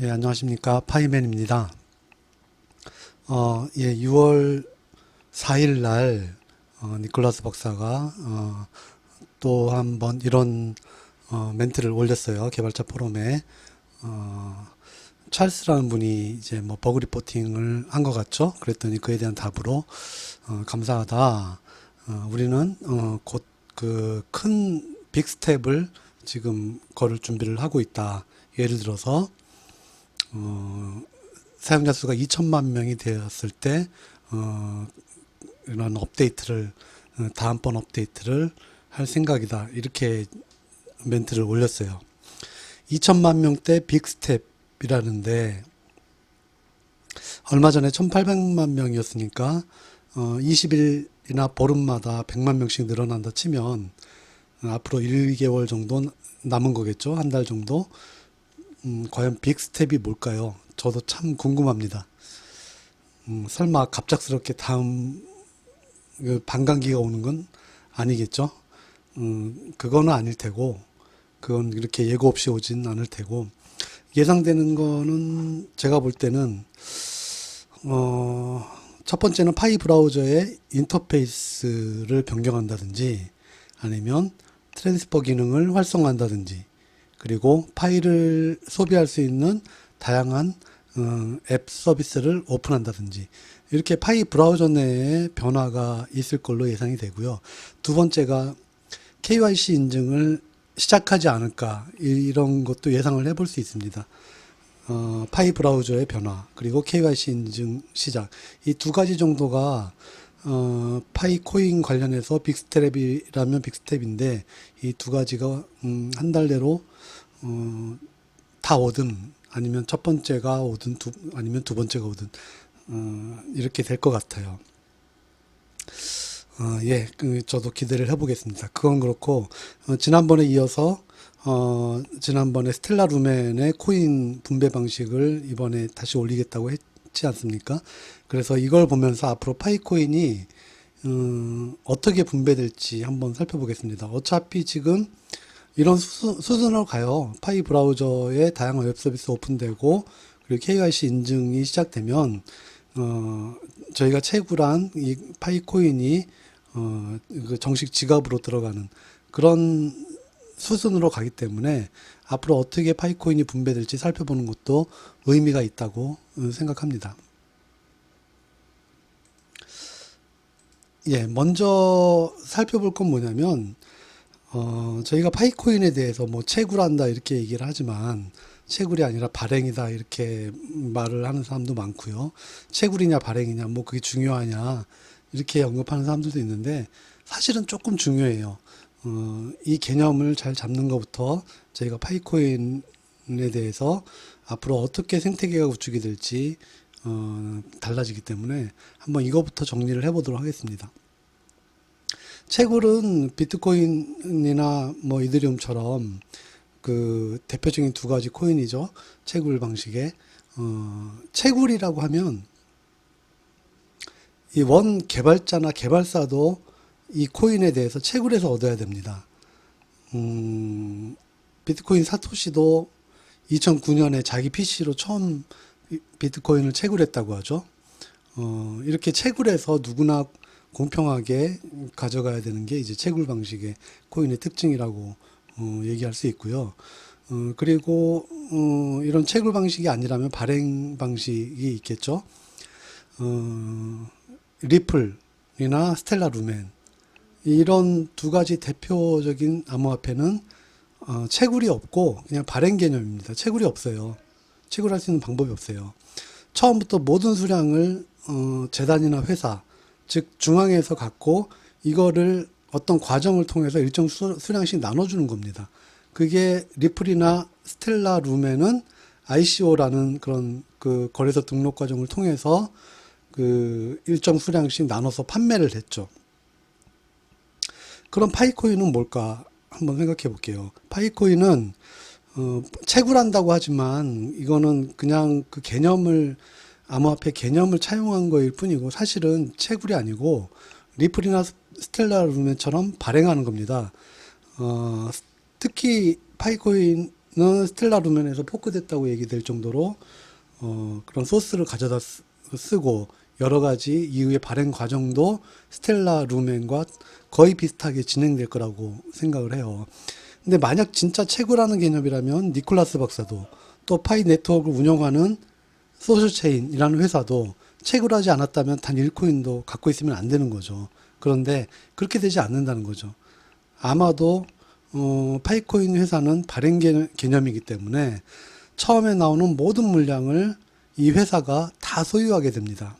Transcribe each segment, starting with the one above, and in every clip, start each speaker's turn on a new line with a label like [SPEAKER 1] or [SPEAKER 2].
[SPEAKER 1] 예, 안녕하십니까. 파이맨입니다. 어, 예, 6월 4일 날, 어, 니콜라스 박사가, 어, 또 한 번 이런, 어, 멘트를 올렸어요. 개발자 포럼에. 어, 찰스라는 분이 이제 뭐 버그 리포팅을 한 것 같죠? 그랬더니 그에 대한 답으로, 어, 감사하다. 어, 우리는, 어, 곧 그 큰 빅스텝을 지금 걸을 준비를 하고 있다. 예를 들어서, 어, 사용자 수가 2천만 명이 되었을 때, 어, 이런 업데이트를, 어, 다음번 업데이트를 할 생각이다. 이렇게 멘트를 올렸어요. 2천만 명대 빅스텝이라는데, 얼마 전에 1,800만 명이었으니까, 어, 20일이나 보름마다 100만 명씩 늘어난다 치면, 어, 앞으로 1, 2개월 정도 남은 거겠죠? 한 달 정도? 음, 과연 빅스텝이 뭘까요? 저도 참 궁금합니다. 음, 설마 갑작스럽게 다음 그 반감기가 오는 건 아니겠죠? 음, 그거는 아닐 테고, 그건 이렇게 예고 없이 오진 않을 테고, 예상되는 거는 제가 볼 때는, 어, 첫 번째는 파이 브라우저의 인터페이스를 변경한다든지, 아니면 트랜스퍼 기능을 활성화한다든지, 그리고 파일을 소비할 수 있는 다양한 어, 앱 서비스를 오픈한다든지 이렇게 파이 브라우저 내에 변화가 있을 걸로 예상이 되고요. 두 번째가 KYC 인증을 시작하지 않을까 이- 이런 것도 예상을 해볼 수 있습니다. 어, 파이 브라우저의 변화 그리고 KYC 인증 시작 이 두 가지 정도가 어, 파이 코인 관련해서 빅스텝이라면 빅스텝인데 이 두 가지가 음, 한 달 내로 어, 다 오든 아니면 첫 번째가 오든 두, 아니면 두 번째가 오든 어, 이렇게 될 것 같아요. 어, 예, 그, 저도 기대를 해보겠습니다. 그건 그렇고 어, 지난번에 이어서 어, 지난번에 스텔라 루멘의 코인 분배 방식을 이번에 다시 올리겠다고 했지 않습니까? 그래서 이걸 보면서 앞으로 파이코인이 음, 어떻게 분배될지 한번 살펴보겠습니다. 어차피 지금 이런 수, 수준으로 가요. 파이 브라우저에 다양한 웹 서비스 오픈되고 그리고 KYC 인증이 시작되면 어, 저희가 채굴한 이 파이 코인이 어, 그 정식 지갑으로 들어가는 그런 수준으로 가기 때문에 앞으로 어떻게 파이코인이 분배될지 살펴보는 것도 의미가 있다고 어, 생각합니다. 예, 먼저 살펴볼 건 뭐냐면 어, 저희가 파이코인에 대해서 뭐 채굴한다 이렇게 얘기를 하지만 채굴이 아니라 발행이다 이렇게 말을 하는 사람도 많고요. 채굴이냐 발행이냐 뭐 그게 중요하냐 이렇게 언급하는 사람들도 있는데 사실은 조금 중요해요. 어, 이 개념을 잘 잡는 것부터 저희가 파이코인에 대해서 앞으로 어떻게 생태계가 구축이 될지 어, 달라지기 때문에 한번 이거부터 정리를 해보도록 하겠습니다. 채굴은 비트코인이나 뭐 이더리움처럼 그 대표적인 두 가지 코인이죠. 채굴 방식의 어, 채굴이라고 하면 이 원 개발자나 개발사도 이 코인에 대해서 채굴해서 얻어야 됩니다. 음, 비트코인 사토시도 2009년에 자기 PC로 처음 이- 비트코인을 채굴했다고 하죠. 어, 이렇게 채굴해서 누구나 공평하게 가져가야 되는 게 이제 채굴 방식의 코인의 특징이라고 어, 얘기할 수 있고요. 어, 그리고 어, 이런 채굴 방식이 아니라면 발행 방식이 있겠죠. 어, 리플이나 스텔라 루멘 이런 두 가지 대표적인 암호화폐는 어, 채굴이 없고 그냥 발행 개념입니다. 채굴이 없어요. 채굴할 수 있는 방법이 없어요. 처음부터 모든 수량을 어, 재단이나 회사, 즉 중앙에서 갖고 이거를 어떤 과정을 통해서 일정 수, 수량씩 나눠주는 겁니다. 그게 리플이나 스텔라 룸에는 ICO라는 그런 그 거래소 등록 과정을 통해서 그 일정 수량씩 나눠서 판매를 했죠. 그럼 파이코인은 뭘까 한번 생각해 볼게요. 파이코인은 어, 채굴한다고 하지만 이거는 그냥 그 개념을 암호화폐 개념을 차용한 거일 뿐이고 사실은 채굴이 아니고 리플이나 스- 스텔라 루멘처럼 발행하는 겁니다. 어, 특히 파이코인 스텔라 루멘에서 포크됐다고 얘기될 정도로 어, 그런 소스를 가져다 쓰, 쓰고 여러 가지 이후의 발행 과정도 스텔라 루멘과 거의 비슷하게 진행될 거라고 생각을 해요. 근데 만약 진짜 채굴하는 개념이라면 니콜라스 박사도 또 파이 네트워크를 운영하는 소셜체인이라는 회사도 채굴 하지 않았다면 단 1코인도 갖고 있으면 안 되는 거죠. 그런데 그렇게 되지 않는다는 거죠. 아마도 어, 파이코인 회사는 발행 개념- 개념이기 때문에 처음에 나오는 모든 물량을 이 회사가 다 소유하게 됩니다.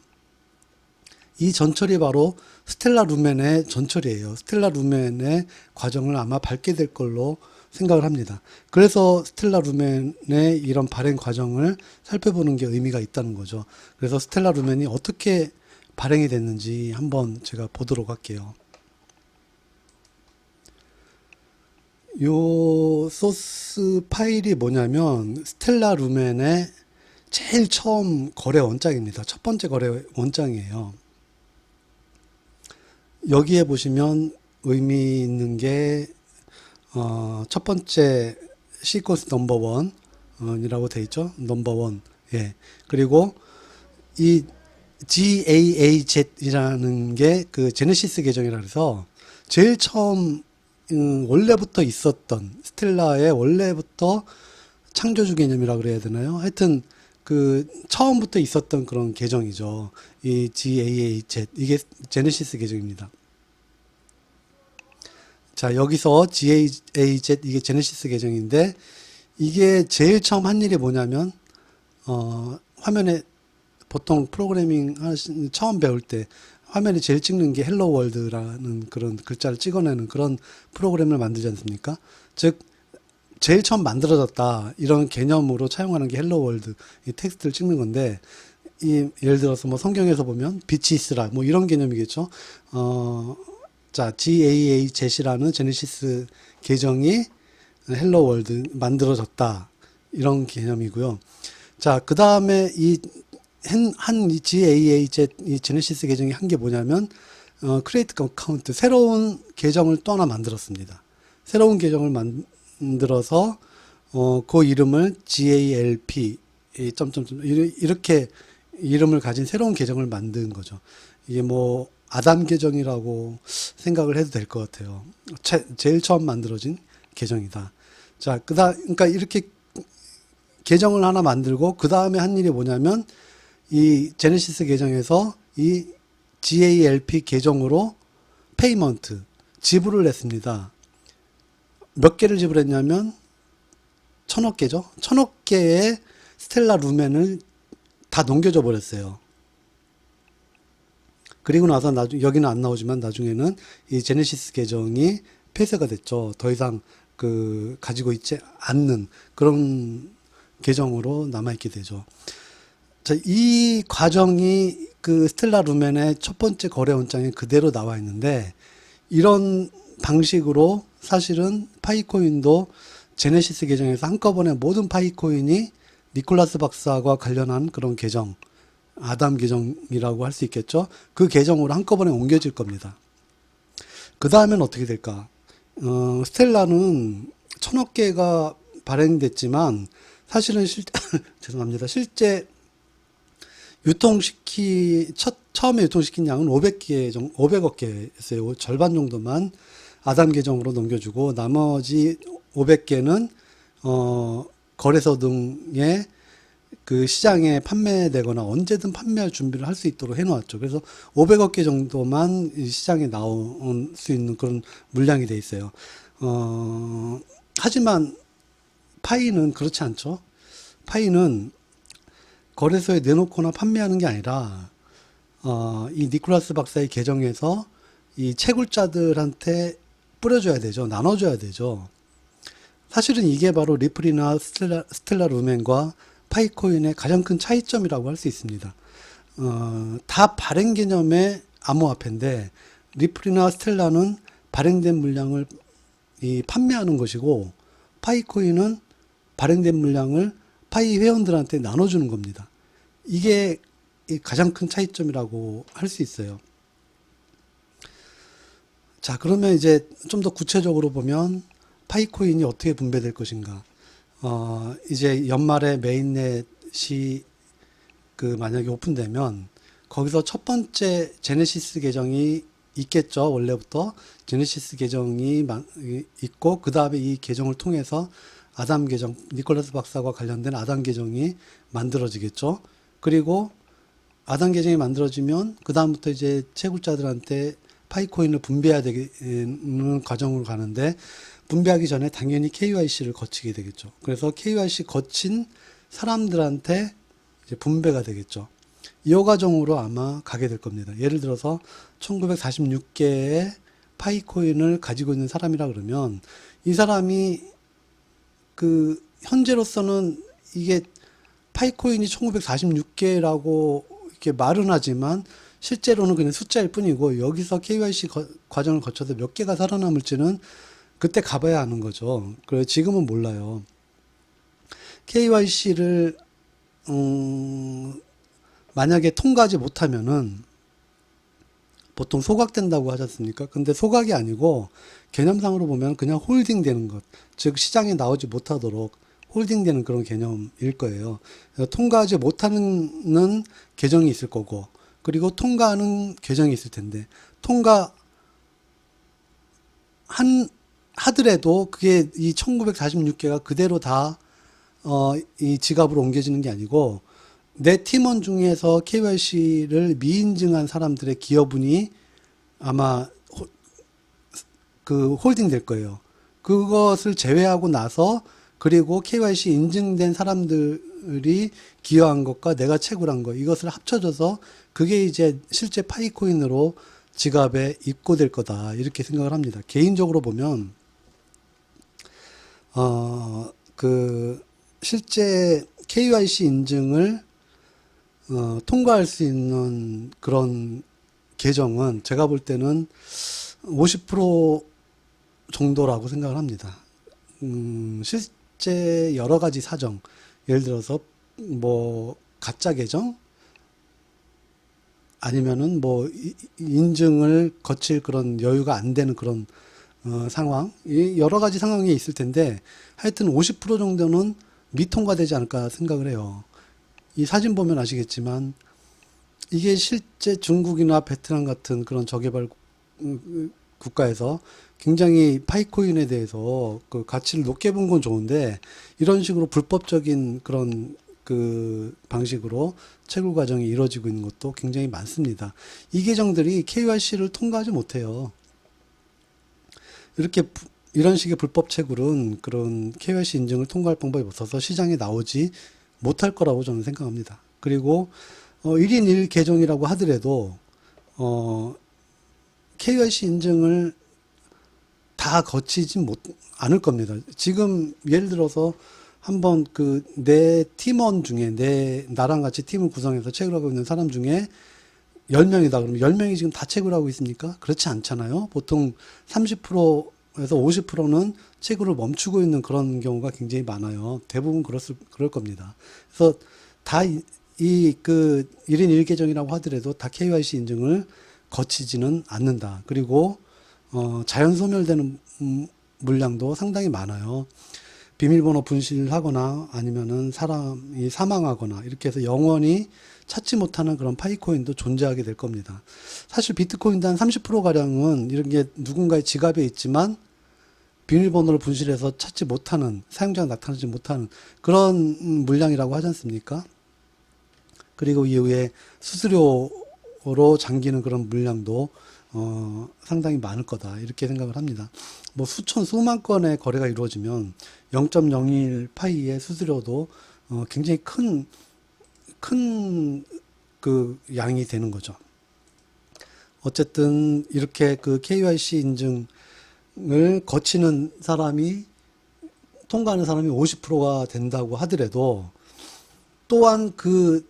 [SPEAKER 1] 이 전철이 바로 스텔라 루멘의 전철이에요. 스텔라 루멘의 과정을 아마 밟게 될 걸로 생각을 합니다. 그래서 스텔라 루멘의 이런 발행 과정을 살펴보는 게 의미가 있다는 거죠. 그래서 스텔라 루멘이 어떻게 발행이 됐는지 한번 제가 보도록 할게요. 요 소스 파일이 뭐냐면 스텔라 루멘의 제일 처음 거래 원장입니다. 첫 번째 거래 원장이에요. 여기에 보시면 의미 있는 게, 어, 첫 번째 시퀀스 넘버 원, 어, 이라고 돼 있죠. 넘버 원. 예. 그리고 이 GAAZ이라는 게 그 제네시스 계정이라 그래서 제일 처음 음, 원래부터 있었던 스텔라의 원래부터 창조주 개념이라 그래야 되나요? 하여튼 그 처음부터 있었던 그런 계정이죠. 이 GAAZ 이게 제네시스 계정입니다. 자 여기서 GAAZ 이게 제네시스 계정인데 이게 제일 처음 한 일이 뭐냐면 어 화면에 보통 프로그래밍 하신 처음 배울 때 화면에 제일 찍는 게 헬로 월드라는 그런 글자를 찍어내는 그런 프로그램을 만들지 않습니까? 즉 제일 처음 만들어졌다 이런 개념으로 차용하는 게 헬로 월드 이 텍스트를 찍는 건데 이 예를 들어서 뭐 성경에서 보면 빛이 있으라 뭐 이런 개념이겠죠. 어, 자 GAAZ이라는 제네시스 계정이 헬로 월드 만들어졌다 이런 개념이고요. 자, 그 다음에 이, 한, 한, 이 GAAZ, 이 제네시스 계정이 한 게 뭐냐면, 어, 크리에이트 어카운트, 새로운 계정을 또 하나 만들었습니다. 새로운 계정을 만들어서, 어, 그 이름을 GALP, 이 점점점, 이렇게 이름을 가진 새로운 계정을 만든 거죠. 이게 뭐, 아담 계정이라고 생각을 해도 될 것 같아요. 제, 제일 처음 만들어진 계정이다. 자, 그 다음, 그러니까 이렇게 계정을 하나 만들고 그 다음에 한 일이 뭐냐면 이 제네시스 계정에서 이 GALP 계정으로 페이먼트 지불을 했습니다. 몇 개를 지불했냐면 천억 개죠. 천억 개의 스텔라 루멘을 다 넘겨줘 버렸어요. 그리고 나서 나중 여기는 안 나오지만 나중에는 이 제네시스 계정이 폐쇄가 됐죠. 더 이상 그 가지고 있지 않는 그런 계정으로 남아있게 되죠. 자, 이 과정이 그 스텔라 루멘의 첫 번째 거래 원장에 그대로 나와 있는데 이런 방식으로 사실은 파이코인도 제네시스 계정에서 한꺼번에 모든 파이코인이 니콜라스 박사와 관련한 그런 계정, 아담 계정이라고 할 수 있겠죠. 그 계정으로 한꺼번에 옮겨질 겁니다. 그 다음엔 어떻게 될까? 어, 스텔라는 천억 개가 발행됐지만 사실은 실 죄송합니다. 실제 유통시키 첫 처음에 유통시킨 양은 500개 정 500억 개였어요. 절반 정도만 아담 계정으로 넘겨주고 나머지 500개는 어 거래소 등에 그 시장에 판매되거나 언제든 판매할 준비를 할 수 있도록 해놓았죠. 그래서 500억 개 정도만 이 시장에 나올 수 있는 그런 물량이 돼 있어요. 어, 하지만 파이는 그렇지 않죠. 파이는 거래소에 내놓거나 판매하는 게 아니라 어, 이 니콜라스 박사의 계정에서 이 채굴자들한테 뿌려줘야 되죠. 나눠줘야 되죠. 사실은 이게 바로 리플이나 스텔라, 스텔라 루멘과 파이코인의 가장 큰 차이점이라고 할 수 있습니다. 어, 다 발행 개념의 암호화폐인데 리플이나 스텔라는 발행된 물량을 이 판매하는 것이고 파이코인은 발행된 물량을 파이 회원들한테 나눠주는 겁니다. 이게 이 가장 큰 차이점이라고 할 수 있어요. 자, 그러면 이제 좀 더 구체적으로 보면 파이코인이 어떻게 분배될 것인가. 어, 이제 연말에 메인넷이 그 만약에 오픈되면 거기서 첫 번째 제네시스 계정이 있겠죠. 원래부터 제네시스 계정이 있고 그 다음에 이 계정을 통해서 아담 계정 니콜라스 박사와 관련된 아담 계정이 만들어지겠죠. 그리고 아담 계정이 만들어지면 그 다음부터 이제 채굴자들한테 파이코인을 분배해야 되는 과정으로 가는데 분배하기 전에 당연히 KYC를 거치게 되겠죠. 그래서 KYC 거친 사람들한테 이제 분배가 되겠죠. 이 과정으로 아마 가게 될 겁니다. 예를 들어서 1946개의 파이코인을 가지고 있는 사람이라 그러면 이 사람이 그 현재로서는 이게 파이코인이 1946개라고 이렇게 말은 하지만 실제로는 그냥 숫자일 뿐이고 여기서 KYC 거- 과정을 거쳐서 몇 개가 살아남을지는 그때 가봐야 아는 거죠. 그래 지금은 몰라요. KYC를 음, 만약에 통과하지 못하면은 보통 소각된다고 하지 않습니까? 근데 소각이 아니고 개념상으로 보면 그냥 홀딩 되는 것, 즉 시장에 나오지 못하도록 홀딩 되는 그런 개념일 거예요. 통과하지 못하는 계정이 있을 거고, 그리고 통과하는 계정이 있을 텐데, 통과 한, 하더라도 그게 이 1946개가 그대로 다, 어, 이 지갑으로 옮겨지는 게 아니고, 내 팀원 중에서 KYC를 미인증한 사람들의 기여분이 아마 호- 그 홀딩 될 거예요. 그것을 제외하고 나서 그리고 KYC 인증된 사람들이 기여한 것과 내가 채굴한 것 이것을 합쳐져서 그게 이제 실제 파이코인으로 지갑에 입고될 거다 이렇게 생각을 합니다. 개인적으로 보면 어 그 실제 KYC 인증을 어, 통과할 수 있는 그런 계정은 제가 볼 때는 50% 정도라고 생각을 합니다. 음, 실제 여러 가지 사정, 예를 들어서 뭐 가짜 계정 아니면은 뭐 이- 인증을 거칠 그런 여유가 안 되는 그런 어, 상황, 이 여러 가지 상황이 있을 텐데 하여튼 50% 정도는 미통과되지 않을까 생각을 해요. 이 사진 보면 아시겠지만 이게 실제 중국이나 베트남 같은 그런 저개발 음, 국가에서 굉장히 파이코인에 대해서 그 가치를 높게 본 건 좋은데 이런 식으로 불법적인 그런 그 방식으로 채굴 과정이 이루어지고 있는 것도 굉장히 많습니다. 이 계정들이 KYC를 통과하지 못해요. 이렇게 부- 이런 식의 불법 채굴은 그런 KYC 인증을 통과할 방법이 없어서 시장에 나오지 못할 거라고 저는 생각합니다. 그리고 어, 1인 1 계정이라고 하더라도 어, KYC 인증을 다 거치진 못 않을 겁니다. 지금 예를 들어서 한번 그 내 팀원 중에 내 나랑 같이 팀을 구성해서 채굴하고 있는 사람 중에 10명이다 그러면 10명이 지금 다 채굴 하고 있습니까? 그렇지 않잖아요. 보통 30%에서 50%는 채굴을 멈추고 있는 그런 경우가 굉장히 많아요. 대부분 그렇을, 그럴 겁니다. 그래서 다이그 1인 1계정이라고 하더라도 다 KYC 인증을 거치지는 않는다. 그리고 어, 자연 소멸되는 음, 물량도 상당히 많아요. 비밀번호 분실하거나 아니면은 사람이 사망하거나 이렇게 해서 영원히 찾지 못하는 그런 파이코인도 존재하게 될 겁니다. 사실 비트코인도 한 30% 가량은 이런 게 누군가의 지갑에 있지만 비밀번호를 분실해서 찾지 못하는 사용자가 나타나지 못하는 그런 음, 물량이라고 하지 않습니까? 그리고 이후에 수수료로 잠기는 그런 물량도 어, 상당히 많을 거다 이렇게 생각을 합니다. 뭐 수천 수만 건의 거래가 이루어지면 0.01 파이의 수수료도 어, 굉장히 큰 큰 그 양이 되는 거죠. 어쨌든 이렇게 그 KYC 인증을 거치는 사람이 통과하는 사람이 50%가 된다고 하더라도 또한 그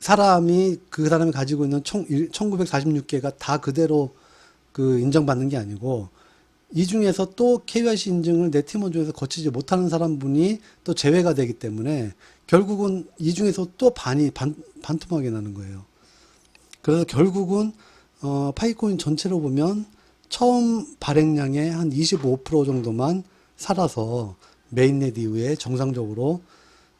[SPEAKER 1] 사람이 그 사람이 가지고 있는 총 1946개가 다 그대로 그 인정받는 게 아니고 이 중에서 또 KYC 인증을 내 팀원 중에서 거치지 못하는 사람 분이 또 제외가 되기 때문에 결국은 이 중에서 또 반이 반, 반토막이 나는 거예요. 그래서 결국은 어, 파이코인 전체로 보면 처음 발행량의 한 25% 정도만 살아서 메인넷 이후에 정상적으로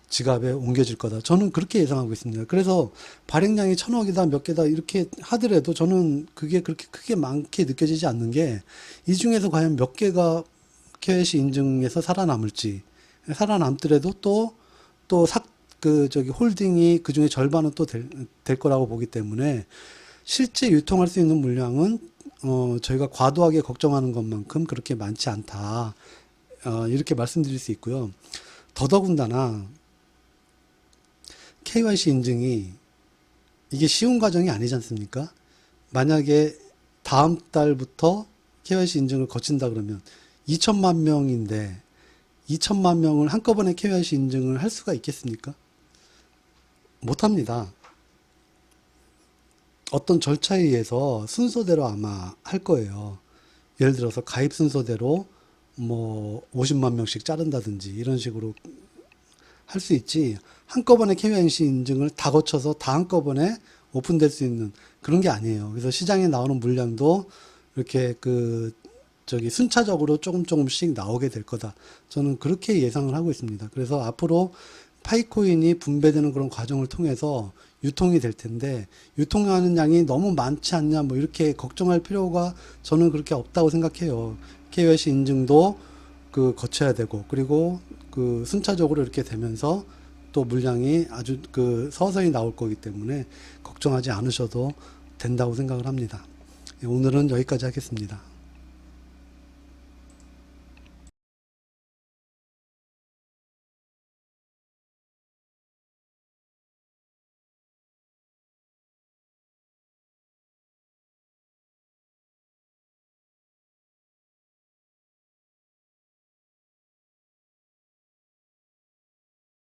[SPEAKER 1] 지갑에 옮겨질 거다. 저는 그렇게 예상하고 있습니다. 그래서 발행량이 천억이다, 몇 개다 이렇게 하더라도 저는 그게 그렇게 크게 많게 느껴지지 않는 게 이 중에서 과연 몇 개가 KYC 인증에서 살아남을지 살아남더라도 또 또 삭 그 저기 홀딩이 그 중에 절반은 또 될 될 거라고 보기 때문에 실제 유통할 수 있는 물량은 어 저희가 과도하게 걱정하는 것만큼 그렇게 많지 않다. 어 이렇게 말씀드릴 수 있고요. 더더군다나 KYC 인증이 이게 쉬운 과정이 아니지 않습니까? 만약에 다음 달부터 KYC 인증을 거친다 그러면 2천만 명인데 2천만 명을 한꺼번에 KYC 인증을 할 수가 있겠습니까? 못합니다. 어떤 절차에 의해서 순서대로 아마 할 거예요. 예를 들어서 가입 순서대로 뭐 50만 명씩 자른다든지 이런 식으로 할 수 있지 한꺼번에 KYC 인증을 다 거쳐서 다 한꺼번에 오픈될 수 있는 그런 게 아니에요. 그래서 시장에 나오는 물량도 이렇게 그 저기 순차적으로 조금 조금씩 나오게 될 거다. 저는 그렇게 예상을 하고 있습니다. 그래서 앞으로 파이코인이 분배되는 그런 과정을 통해서 유통이 될 텐데 유통하는 양이 너무 많지 않냐 뭐 이렇게 걱정할 필요가 저는 그렇게 없다고 생각해요. KYC 인증도 그 거쳐야 되고 그리고 그 순차적으로 이렇게 되면서 또 물량이 아주 그 서서히 나올 거기 때문에 걱정하지 않으셔도 된다고 생각을 합니다. 오늘은 여기까지 하겠습니다.